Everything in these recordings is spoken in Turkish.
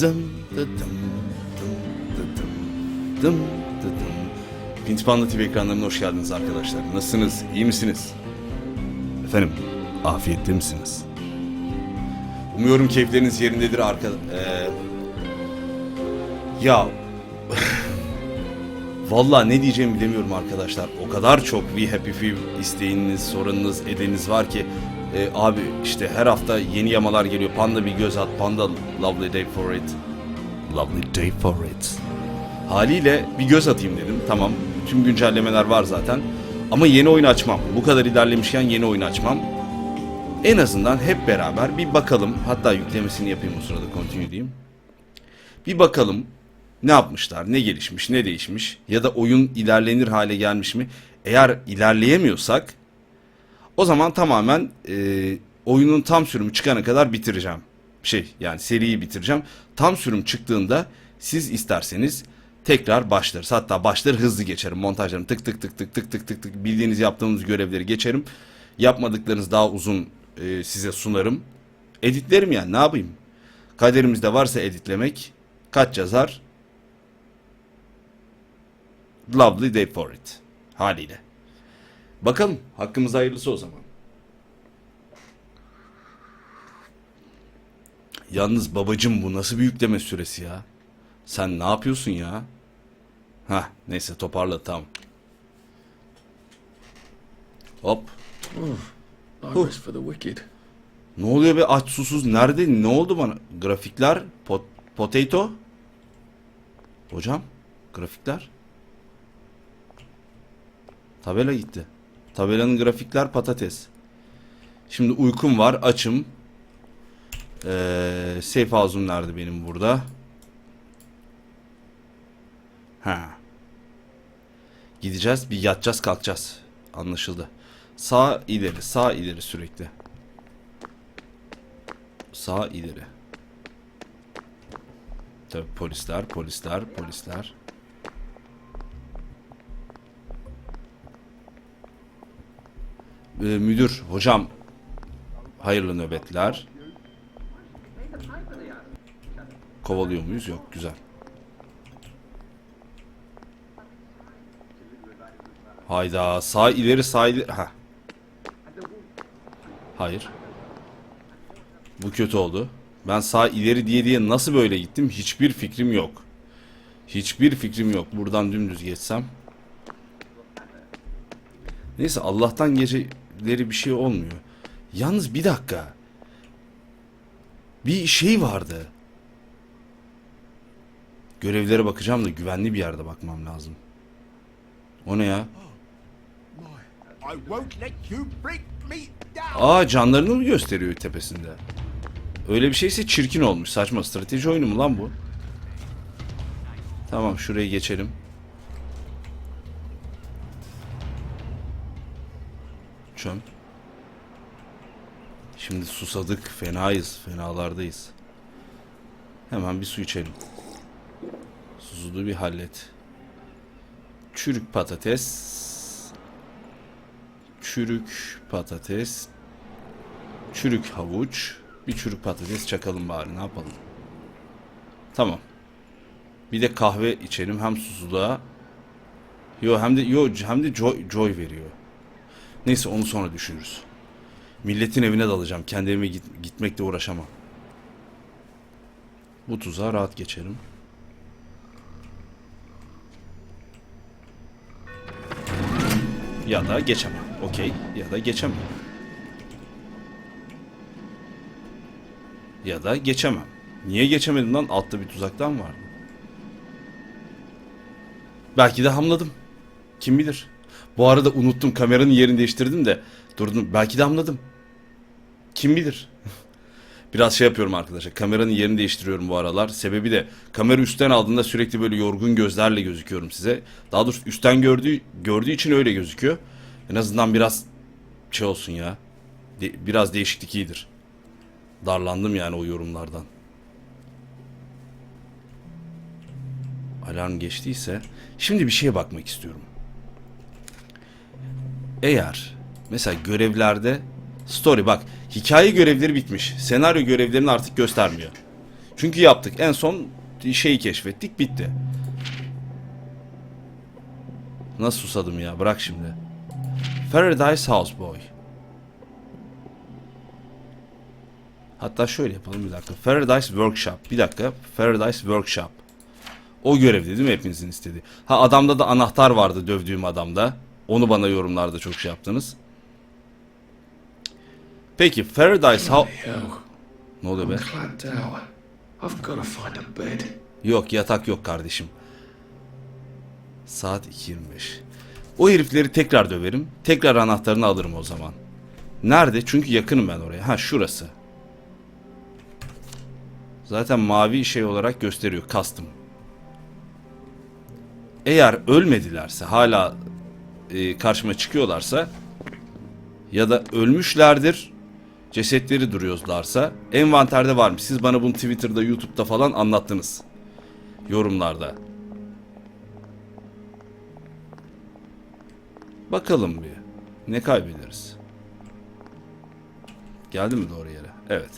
Dım dı dım dım dı dım dım dı dım. Panda TV ekranlarına hoş geldiniz arkadaşlar. Nasılsınız? İyi misiniz? Efendim, afiyette misiniz? Umuyorum keyifleriniz yerindedir arka... Ee, ya... Vallahi ne diyeceğimi bilemiyorum arkadaşlar. O kadar çok We Happy Few isteğiniz, sorununuz, edeniniz var ki e, abi işte her hafta yeni yamalar geliyor. Panda bir göz at. Panda lovely day for it. Lovely day for it. Haliyle bir göz atayım dedim. Tamam. Tüm güncellemeler var zaten. Ama yeni oyun açmam. Bu kadar ilerlemişken yeni oyun açmam. En azından hep beraber bir bakalım. Hatta yüklemesini yapayım o sırada continue diyeyim. Bir bakalım ne yapmışlar, ne gelişmiş, ne değişmiş ya da oyun ilerlenir hale gelmiş mi? Eğer ilerleyemiyorsak o zaman tamamen e, oyunun tam sürümü çıkana kadar bitireceğim. Şey yani seriyi bitireceğim. Tam sürüm çıktığında siz isterseniz tekrar başlarız. Hatta başları hızlı geçerim. Montajlarım tık tık tık tık tık tık tık tık bildiğiniz yaptığımız görevleri geçerim. Yapmadıklarınız daha uzun e, size sunarım. Editlerim yani ne yapayım? Kaderimizde varsa editlemek kaç yazar? Lovely day for it. Haliyle. Bakalım hakkımızda hayırlısı o zaman. Yalnız babacım bu nasıl bir yükleme süresi ya? Sen ne yapıyorsun ya? Ha neyse toparla tamam. Hop. No rest for the wicked. Ne oluyor be aç susuz nerede ne oldu bana? Grafikler pot, potato. Hocam grafikler. Tabela gitti. Tabelanın grafikler patates. Şimdi uykum var açım. Ee, safe house'um nerede benim burada? Ha. Gideceğiz bir yatacağız kalkacağız. Anlaşıldı. Sağ ileri sağ ileri sürekli. Sağ ileri. Tabi polisler, polisler, polisler. Ee, müdür, hocam. Hayırlı nöbetler. Kovalıyor muyuz? Yok, güzel. Hayda, sağ ileri, sağ ileri. Ha. Hayır. Bu kötü oldu. Ben sağ ileri diye diye nasıl böyle gittim hiçbir fikrim yok. Hiçbir fikrim yok. Buradan dümdüz geçsem. Neyse Allah'tan geceleri bir şey olmuyor. Yalnız bir dakika. Bir şey vardı. Görevlere bakacağım da güvenli bir yerde bakmam lazım. O ne ya? Aa canlarını mı gösteriyor tepesinde? Öyle bir şeyse çirkin olmuş. Saçma strateji oyunu mu lan bu? Tamam şuraya geçelim. Çöm. Şimdi susadık. Fenayız. Fenalardayız. Hemen bir su içelim. Susuzluğu bir hallet. Çürük patates. Çürük patates. Çürük havuç. Bir çürük patates çakalım bari ne yapalım. Tamam. Bir de kahve içelim hem susuzluğa. Yo hem de yo hem de joy, joy veriyor. Neyse onu sonra düşünürüz. Milletin evine dalacağım. Kendi evime git, gitmekle uğraşamam. Bu tuzağa rahat geçerim. Ya da geçemem. Okey. Ya da geçemem. Ya da geçemem. Niye geçemedim lan? Altta bir tuzaktan vardı. Belki de hamladım. Kim bilir. Bu arada unuttum kameranın yerini değiştirdim de durdum. Belki de hamladım. Kim bilir. Biraz şey yapıyorum arkadaşlar. Kameranın yerini değiştiriyorum bu aralar. Sebebi de kamera üstten aldığında sürekli böyle yorgun gözlerle gözüküyorum size. Daha doğrusu üstten gördüğü gördüğü için öyle gözüküyor. En azından biraz şey olsun ya. De- biraz değişiklik iyidir. Darlandım yani o yorumlardan. Alarm geçtiyse şimdi bir şeye bakmak istiyorum. Eğer mesela görevlerde story bak hikaye görevleri bitmiş. Senaryo görevlerini artık göstermiyor. Çünkü yaptık. En son şeyi keşfettik. Bitti. Nasıl susadım ya? Bırak şimdi. Paradise Houseboy. Hatta şöyle yapalım bir dakika. Paradise Workshop. Bir dakika. Paradise Workshop. O görevdi değil mi hepinizin istediği? Ha adamda da anahtar vardı dövdüğüm adamda. Onu bana yorumlarda çok şey yaptınız. Peki Paradise House... Hell, Ne oluyor be? Yok yatak yok kardeşim. Saat 2.25. O herifleri tekrar döverim. Tekrar anahtarını alırım o zaman. Nerede? Çünkü yakınım ben oraya. Ha şurası. Zaten mavi şey olarak gösteriyor. Custom. Eğer ölmedilerse hala e, karşıma çıkıyorlarsa ya da ölmüşlerdir cesetleri duruyorlarsa envanterde varmış. Siz bana bunu Twitter'da, YouTube'da falan anlattınız. Yorumlarda. Bakalım bir. Ne kaybederiz? Geldi mi doğru yere? Evet.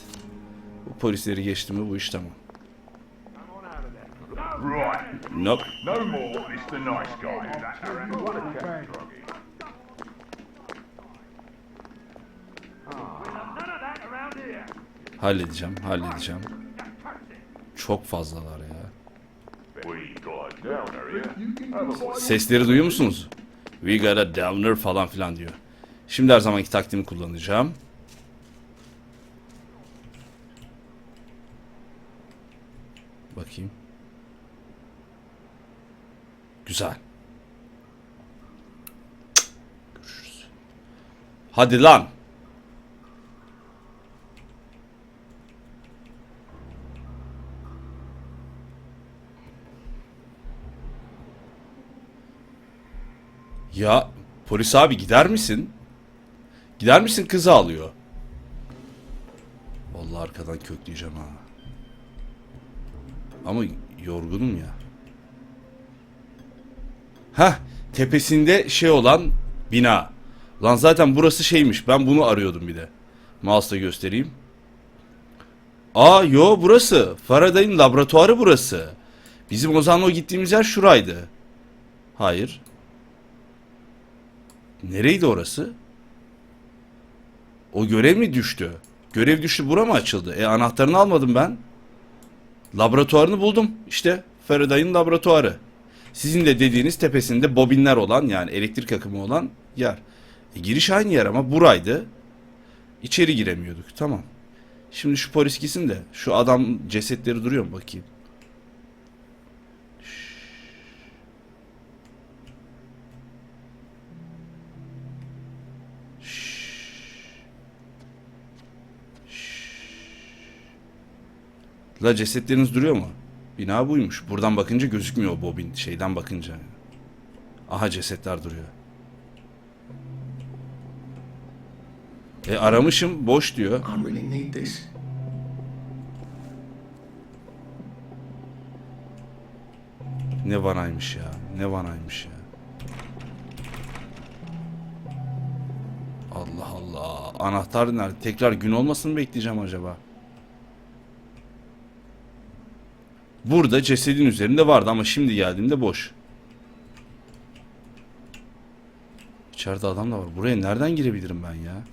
Bu polisleri geçti mi bu iş tamam. Right. Nope. No more Mr. Nice Guy. Halledeceğim, halledeceğim. Çok fazlalar ya. Sesleri duyuyor musunuz? We got a downer falan filan diyor. Şimdi her zamanki taktiğimi kullanacağım. Bakayım. Güzel. Görüşürüz. Hadi lan. Ya polis abi gider misin? Gider misin kızı alıyor. Vallahi arkadan kökleyeceğim ha. Ama yorgunum ya. Heh tepesinde şey olan bina. Lan zaten burası şeymiş ben bunu arıyordum bir de. Mouse'la göstereyim. Aa yo burası. Faraday'ın laboratuvarı burası. Bizim o zaman o gittiğimiz yer şuraydı. Hayır. Nereydi orası? O görev mi düştü? Görev düştü bura mı açıldı? E anahtarını almadım ben. Laboratuvarını buldum. İşte Faraday'ın laboratuvarı. Sizin de dediğiniz tepesinde bobinler olan yani elektrik akımı olan yer. E, giriş aynı yer ama buraydı. İçeri giremiyorduk. Tamam. Şimdi şu polis gitsin de şu adam cesetleri duruyor mu bakayım. La cesetleriniz duruyor mu? Bina buymuş. Buradan bakınca gözükmüyor bobin. Şeyden bakınca. Aha cesetler duruyor. E aramışım boş diyor. Ne vanaymış ya. Ne vanaymış ya. Allah Allah. Anahtar nerede? Tekrar gün olmasın mı bekleyeceğim acaba? Burada cesedin üzerinde vardı ama şimdi geldiğimde boş. İçeride adam da var. Buraya nereden girebilirim ben ya?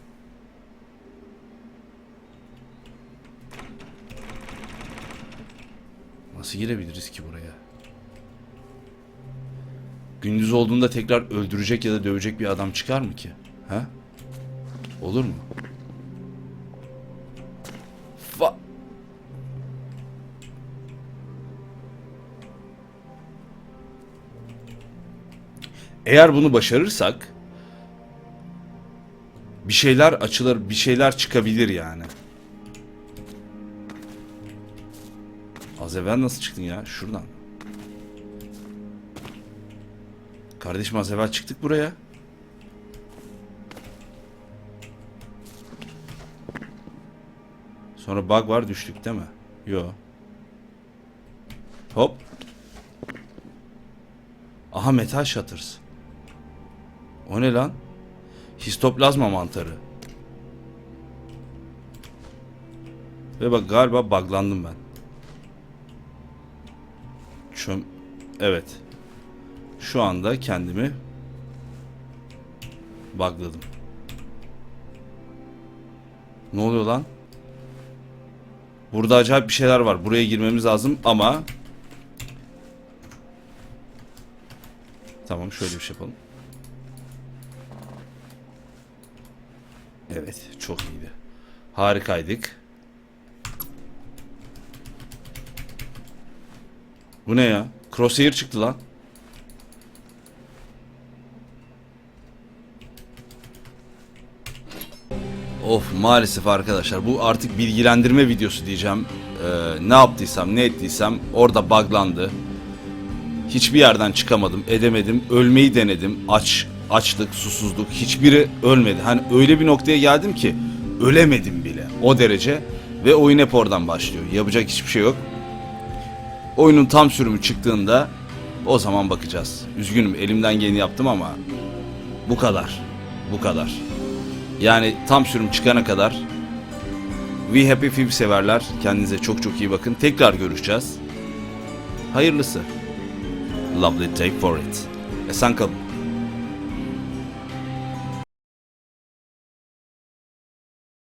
Nasıl girebiliriz ki buraya? Gündüz olduğunda tekrar öldürecek ya da dövecek bir adam çıkar mı ki? Ha? Olur mu? Eğer bunu başarırsak bir şeyler açılır, bir şeyler çıkabilir yani. Az evvel nasıl çıktın ya? Şuradan. Kardeşim az evvel çıktık buraya. Sonra bug var düştük değil mi? Yo. Hop. Aha metal shutters. O ne lan? Histoplazma mantarı. Ve bak galiba buglandım ben. Çöm... Evet. Şu anda kendimi bugladım. Ne oluyor lan? Burada acayip bir şeyler var. Buraya girmemiz lazım ama Tamam şöyle bir şey yapalım. Evet çok iyiydi. Harikaydık. Bu ne ya? Crosshair çıktı lan. Of maalesef arkadaşlar bu artık bilgilendirme videosu diyeceğim. Ee, ne yaptıysam ne ettiysem orada buglandı. Hiçbir yerden çıkamadım, edemedim. Ölmeyi denedim. Aç, açlık, susuzluk hiçbiri ölmedi. Hani öyle bir noktaya geldim ki ölemedim bile. O derece ve oyun hep oradan başlıyor. Yapacak hiçbir şey yok. Oyunun tam sürümü çıktığında o zaman bakacağız. Üzgünüm elimden geleni yaptım ama bu kadar. Bu kadar. Yani tam sürüm çıkana kadar We Happy Few severler. Kendinize çok çok iyi bakın. Tekrar görüşeceğiz. Hayırlısı. Lovely day for it. Esen kalın.